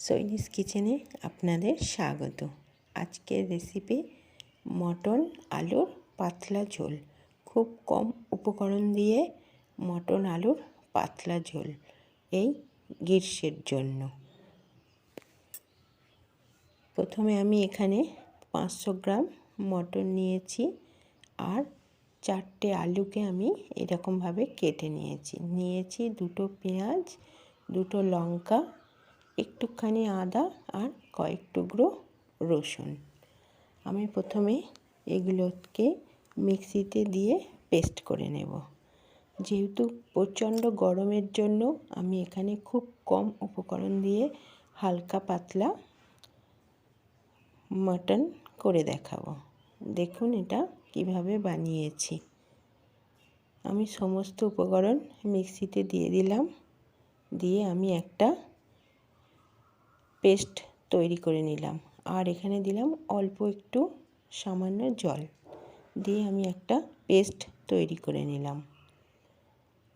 সৈনিস কিচেনে আপনাদের স্বাগত। আজকের রেসিপি মটন আলুর পাতলা ঝোল। খুব কম উপকরণ দিয়ে মটন আলুর পাতলা ঝোল এই গ্রীষ্মের জন্য। প্রথমে আমি এখানে পাঁচশো গ্রাম মটন নিয়েছি আর চারটে আলুকে আমি এরকমভাবে কেটে নিয়েছি। নিয়েছি দুটো পেঁয়াজ, দুটো লঙ্কা একটুখানি আদা আর কয়েক টুকরো রসুন। আমি প্রথমে এগুলোকে মিক্সিতে দিয়ে পেস্ট করে নেব। যেহেতু প্রচণ্ড গরমের জন্য আমি এখানে খুব কম উপকরণ দিয়ে হালকা পাতলা মাটন করে দেখাবো। দেখুন এটা কীভাবে বানিয়েছি। আমি সমস্ত উপকরণ মিক্সিতে দিয়ে দিলাম। দিয়ে আমি একটা পেস্ট তৈরি করে নিলাম। আর এখানে দিলাম অল্প একটু সামান্য জল। দিয়ে আমি একটা পেস্ট তৈরি করে নিলাম।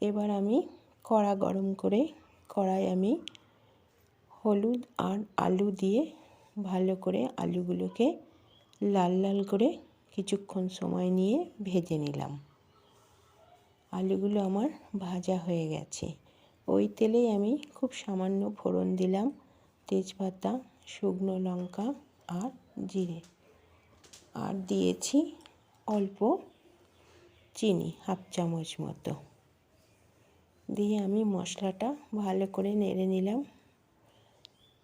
এবার আমি কড়া গরম করে কড়াই আমি হলুদ আর আলু দিয়ে ভালো করে আলুগুলোকে লাল লাল করে কিছুক্ষণ সময় নিয়ে ভেজে নিলাম। আলুগুলো আমার ভাজা হয়ে গেছে। ওই তেলেই আমি খুব সামান্য ফোড়ন দিলাম। তেজপাতা, শুকনো লঙ্কা আর জিরে। আর দিয়েছি অল্প চিনি, হাফ চামচ মতো। দিয়ে আমি মশলাটা ভালো করে নেড়ে নিলাম।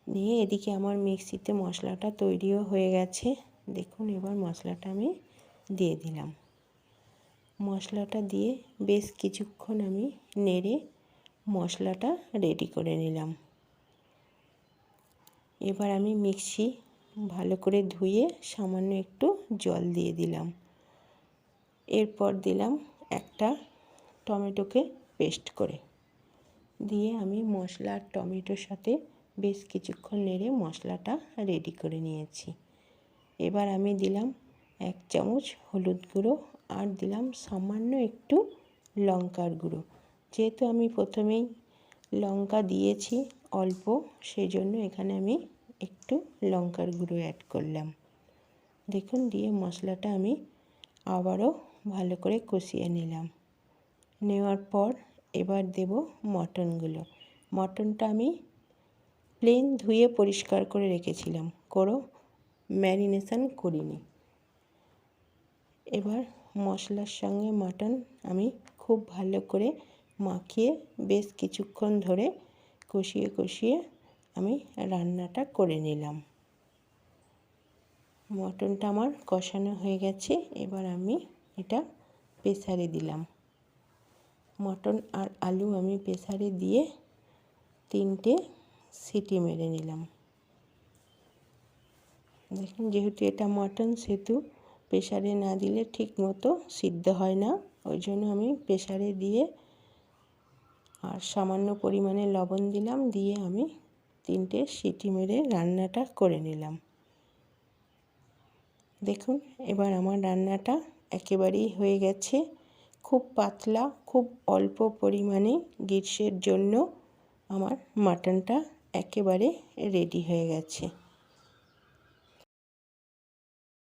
নিয়ে এদিকে আমার মিক্সিতে মশলাটা তৈরিও হয়ে গেছে। দেখুন, এবার মশলাটা আমি দিয়ে দিলাম। মশলাটা দিয়ে বেশ কিছুক্ষণ আমি নেড়ে মশলাটা রেডি করে নিলাম। এবার আমি মিক্সি ভালো করে ধুয়ে সামান্য একটু জল দিয়ে দিলাম। এরপর দিলাম একটা টমেটোকে পেস্ট করে। দিয়ে আমি মশলা আর টমেটোর সাথে বেশ কিছুক্ষণ নেড়ে মশলাটা রেডি করে নিয়েছি। এবার আমি দিলাম এক চামচ হলুদ গুঁড়ো আর দিলাম সামান্য একটু লঙ্কার গুঁড়ো। যেহেতু আমি প্রথমেই লঙ্কা দিয়েছি অল্প সেই জন্য এখানে আমি একটু লঙ্কার গুঁড়ো অ্যাড করলাম। দেখুন, দিয়ে মশলাটা আমি আবারও ভালো করে কষিয়ে নিলাম। নেওয়ার পর এবার দেব মটনগুলো। মটনটা আমি প্লেন ধুয়ে পরিষ্কার করে রেখেছিলাম, কোনো ম্যারিনেশান করিনি। এবার মশলার সঙ্গে মাটন আমি খুব ভালো করে মাখিয়ে বেশ কিছুক্ষণ ধরে কষিয়ে কষিয়ে আমি রান্নাটা করে নিলাম। মটনটা আমার কষানো হয়ে গেছে, এবার আমি এটা প্রেসারে দিলাম। মটন আর আলু আমি প্রেসারে দিয়ে তিনটে সিটি মেরে নিলাম। দেখুন, যেহেতু এটা মটন, সেহেতু প্রেসারে না দিলে ঠিক মতো সিদ্ধ হয় না, ওই জন্য আমি প্রেসারে দিয়ে আর সামান্য পরিমাণে লবণ দিলাম, দিয়ে আমি তিনটে সিটি মেরে রান্নাটা করে নিলাম। দেখুন, এবার আমার রান্নাটা একেবারেই হয়ে গেছে। খুব পাতলা, খুব অল্প পরিমাণে গ্রীষ্মের জন্য আমার মাটনটা একেবারে রেডি হয়ে গেছে।